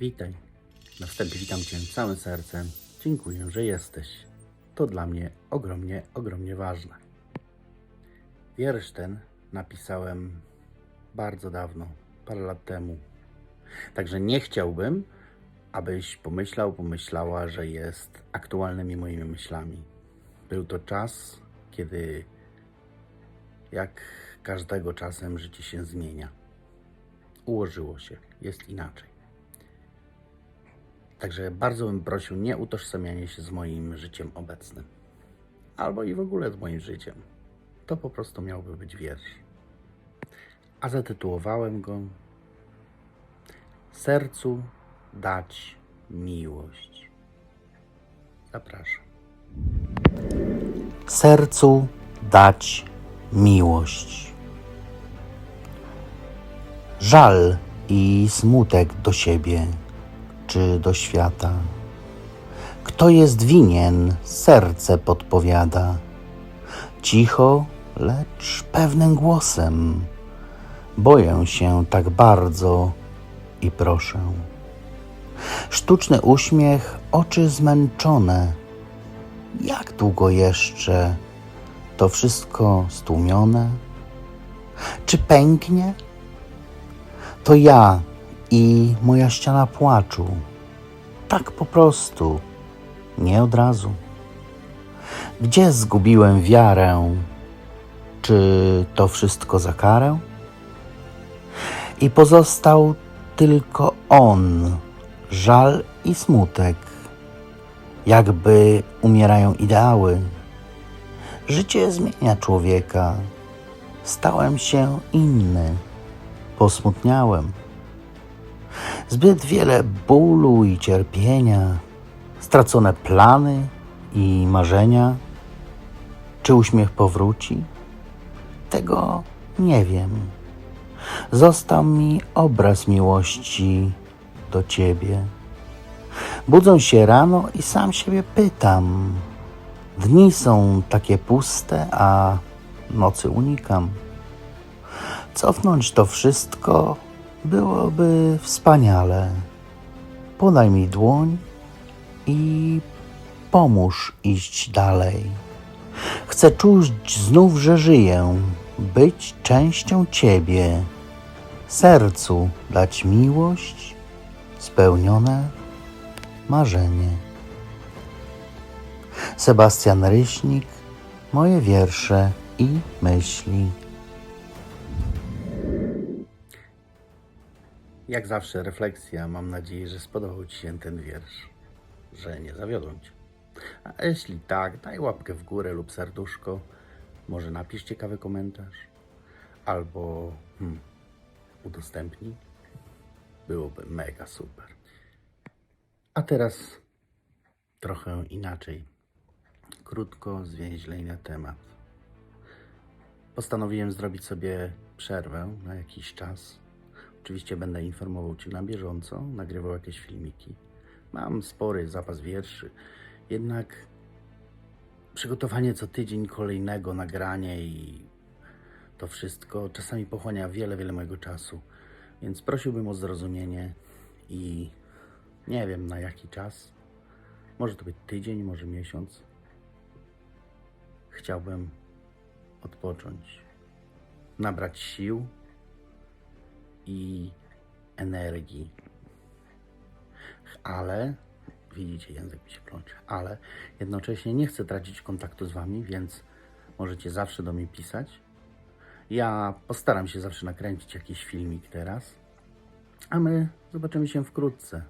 Witaj. Na wstępie witam Cię całym sercem. Dziękuję, że jesteś. To dla mnie ogromnie, ogromnie ważne. Wiersz ten napisałem bardzo dawno, parę lat temu. Także nie chciałbym, abyś pomyślał, pomyślała, że jest aktualnymi moimi myślami. Był to czas, kiedy jak każdego czasem życie się zmienia. Ułożyło się, jest inaczej. Także bardzo bym prosił nie utożsamianie się z moim życiem obecnym. Albo i w ogóle z moim życiem. To po prostu miałby być wiersz. A zatytułowałem go Sercu dać miłość. Zapraszam. Sercu dać miłość. Żal i smutek do siebie czy do świata. Kto jest winien, serce podpowiada. Cicho, lecz pewnym głosem. Boję się tak bardzo i proszę. Sztuczny uśmiech, oczy zmęczone. Jak długo jeszcze to wszystko stłumione? Czy pęknie? To ja i moja ściana płaczu. Tak po prostu, nie od razu. Gdzie zgubiłem wiarę? Czy to wszystko za karę? I pozostał tylko on, żal i smutek. Jakby umierają ideały. Życie zmienia człowieka. Stałem się inny. Posmutniałem. Zbyt wiele bólu i cierpienia, stracone plany i marzenia. Czy uśmiech powróci? Tego nie wiem. Został mi obraz miłości do ciebie. Budzę się rano i sam siebie pytam. Dni są takie puste, a nocy unikam. Cofnąć to wszystko byłoby wspaniale. Podaj mi dłoń i pomóż iść dalej. Chcę czuć znów, że żyję, być częścią Ciebie, sercu dać miłość, spełnione marzenie. Sebastian Ryśnik, moje wiersze i myśli. Jak zawsze refleksja. Mam nadzieję, że spodobał Ci się ten wiersz, że nie zawiodłem Cię. A jeśli tak, daj łapkę w górę lub serduszko. Może napisz ciekawy komentarz. Albo hmm, udostępnij. Byłoby mega super. A teraz trochę inaczej. Krótko, zwięźlej na temat. Postanowiłem zrobić sobie przerwę na jakiś czas. Oczywiście będę informował Cię na bieżąco, nagrywał jakieś filmiki. Mam spory zapas wierszy, jednak przygotowanie co tydzień kolejnego nagrania i to wszystko czasami pochłania wiele, wiele mojego czasu. Więc prosiłbym o zrozumienie i nie wiem na jaki czas. Może to być tydzień, może miesiąc. Chciałbym odpocząć, nabrać sił i energii. Ale, widzicie, język mi się plącze, ale jednocześnie nie chcę tracić kontaktu z Wami, więc możecie zawsze do mnie pisać. Ja postaram się zawsze nakręcić jakiś filmik teraz, a my zobaczymy się wkrótce.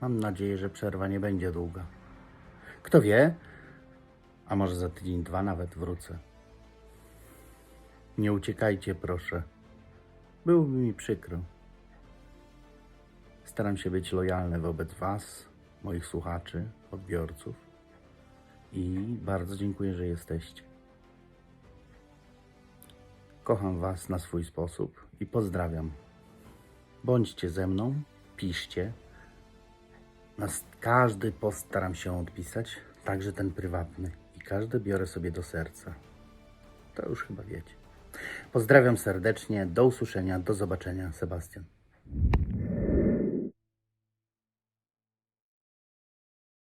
Mam nadzieję, że przerwa nie będzie długa. Kto wie, a może za tydzień, dwa nawet wrócę. Nie uciekajcie, proszę. Byłoby mi przykro. Staram się być lojalny wobec Was, moich słuchaczy, odbiorców i bardzo dziękuję, że jesteście. Kocham Was na swój sposób i pozdrawiam. Bądźcie ze mną, piszcie. Na każdy post staram się odpisać, także ten prywatny i każdy biorę sobie do serca. To już chyba wiecie. Pozdrawiam serdecznie, do usłyszenia, do zobaczenia, Sebastian.